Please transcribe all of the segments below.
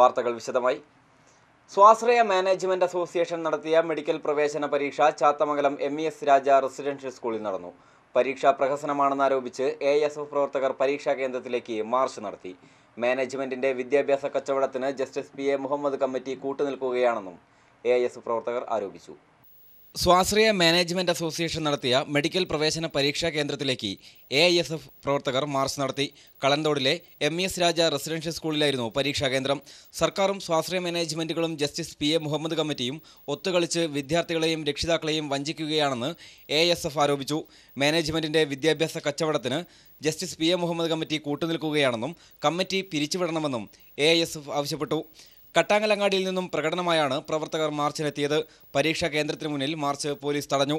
വാർത്തകൾ വിശദമായി. സ്വാശ്രയ മാനേജ്മെന്റ് അസോസിയേഷൻ നടത്തിയ മെഡിക്കൽ പ്രവേശന പരീക്ഷ Chathamangalam M E S Raja residential സ്കൂളിൽ നടന്നു. പരീക്ഷാ പ്രഹസനമാണെന്നാരോപിച്ച് എ എസ് എഫ് പ്രവർത്തകർ പരീക്ഷാ കേന്ദ്രത്തിലേക്ക് മാർച്ച് നടത്തി. മാനേജ്മെന്റിന്റെ വിദ്യാഭ്യാസ കച്ചവടത്തിന് justice P A Muhammad committee കൂട്ടുനിൽക്കുകയാണെന്നും A പ്രവർത്തകർ ആരോപിച്ചു. സ്വാശ്രയ മാനേജ്മെന്റ് അസോസിയേഷൻ നടത്തിയ മെഡിക്കൽ പ്രവേശന പരീക്ഷാ കേന്ദ്രത്തിലേക്ക് എ ഐ എസ് എഫ് പ്രവർത്തകർ മാർച്ച് നടത്തി. കളന്തോടിലെ എം എസ് രാജ റെസിഡൻഷ്യൽ സ്കൂളിലായിരുന്നു പരീക്ഷാ കേന്ദ്രം. സർക്കാരും സ്വാശ്രയ മാനേജ്മെന്റുകളും ജസ്റ്റിസ് പി എ മുഹമ്മദ് കമ്മിറ്റിയും ഒത്തുകളിച്ച് വിദ്യാർത്ഥികളെയും രക്ഷിതാക്കളെയും വഞ്ചിക്കുകയാണെന്ന് എ എസ് എഫ് ആരോപിച്ചു. മാനേജ്മെന്റിന്റെ വിദ്യാഭ്യാസ കച്ചവടത്തിന് justice P A Muhammad committee കൂട്ടുനിൽക്കുകയാണെന്നും committee പിരിച്ചുവിടണമെന്നും എ ഐ എസ് എഫ് ആവശ്യപ്പെട്ടു. കട്ടാങ്ങലങ്ങാടിയിൽ നിന്നും പ്രകടനമായാണ് പ്രവർത്തകർ മാർച്ചിനെത്തിയത്. പരീക്ഷാ കേന്ദ്രത്തിന് മുന്നിൽ മാർച്ച് പോലീസ് തടഞ്ഞു.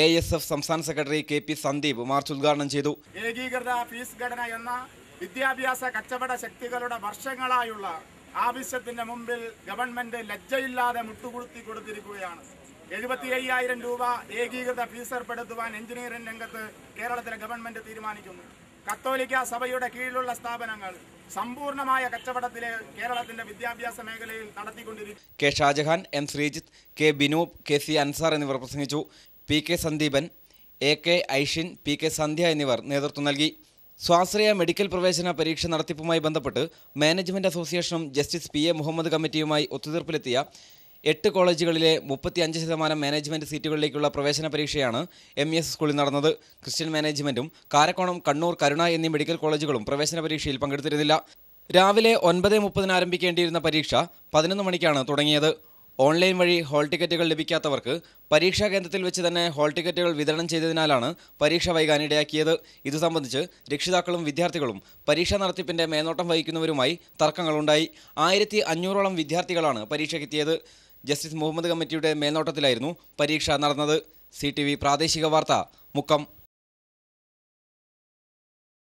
എ എസ് എഫ് സംസ്ഥാന secretary K P Sandeep march ഉദ്ഘാടനം ചെയ്തു. ഏകീകൃത ഫീസ് ഘടന എന്ന വിദ്യാഭ്യാസ കച്ചവട ശക്തികളുടെ വർഷങ്ങളായുള്ള ആവശ്യത്തിന്റെ മുമ്പിൽ ഗവൺമെന്റ് ലജ്ജയില്ലാതെ മുട്ടുകുളുത്തി കൊടുത്തിരിക്കുകയാണ്. എഴുപത്തി അയ്യായിരം രൂപ ഏകീകൃത ഫീസ് ഏർപ്പെടുത്തുവാൻ എഞ്ചിനീയറിംഗ് രംഗത്ത് കേരളത്തിലെ ഗവൺമെന്റ് തീരുമാനിക്കുന്നു. കത്തോലിക്ക സഭയുടെ കീഴിലുള്ള സ്ഥാപനങ്ങൾ സമ്പൂർണമായ കച്ചവടത്തിലെ കേരളത്തിന്റെ വിദ്യാഭ്യാസ മേഖലയിൽ നടത്തിക്കൊണ്ടിരിക്കും K Shajahan M Sreejith K Binoop K C Ansar എന്നിവർ പ്രസംഗിച്ചു. P K Sandeepan A K Aishin P K Sandhya എന്നിവർ നേതൃത്വം നൽകി. സ്വാശ്രയ മെഡിക്കൽ പ്രവേശന പരീക്ഷ നടത്തിപ്പുമായി ബന്ധപ്പെട്ട് മാനേജ്മെന്റ് അസോസിയേഷനും ജസ്റ്റിസ് പി എ മുഹമ്മദ് കമ്മിറ്റിയുമായി ഒത്തുതീർപ്പിലെത്തിയ എട്ട് കോളേജുകളിലെ മുപ്പത്തി അഞ്ച് ശതമാനം മാനേജ്മെന്റ് സീറ്റുകളിലേക്കുള്ള പ്രവേശന പരീക്ഷയാണ് എം എസ് സ്കൂളിൽ നടന്നത്. ക്രിസ്ത്യൻ മാനേജ്മെന്റും കാരക്കോണം കണ്ണൂർ കരുണ എന്നീ മെഡിക്കൽ കോളേജുകളും പ്രവേശന പരീക്ഷയിൽ പങ്കെടുത്തിരുന്നില്ല. രാവിലെ ഒൻപത് മുപ്പതിന് ആരംഭിക്കേണ്ടിയിരുന്ന പരീക്ഷ പതിനൊന്ന് മണിക്കാണ് തുടങ്ങിയത്. ഓൺലൈൻ വഴി ഹാൾ ടിക്കറ്റുകൾ ലഭിക്കാത്തവർക്ക് പരീക്ഷാ കേന്ദ്രത്തിൽ വെച്ച് തന്നെ ഹാൾ ടിക്കറ്റുകൾ വിതരണം ചെയ്തതിനാലാണ് പരീക്ഷ വൈകാനിടയാക്കിയത് ഇതു സംബന്ധിച്ച് രക്ഷിതാക്കളും വിദ്യാർത്ഥികളും പരീക്ഷാ നടത്തിപ്പിന്റെ മേൽനോട്ടം വഹിക്കുന്നവരുമായി തർക്കങ്ങളുണ്ടായി. ആയിരത്തി അഞ്ഞൂറോളം വിദ്യാർത്ഥികളാണ് പരീക്ഷയ്ക്കെത്തിയത്. ജസ്റ്റിസ് മുഹമ്മദ് കമ്മിറ്റിയുടെ മേൽനോട്ടത്തിലായിരുന്നു പരീക്ഷ നടന്നത്. സി പ്രാദേശിക വാർത്ത മുക്കം.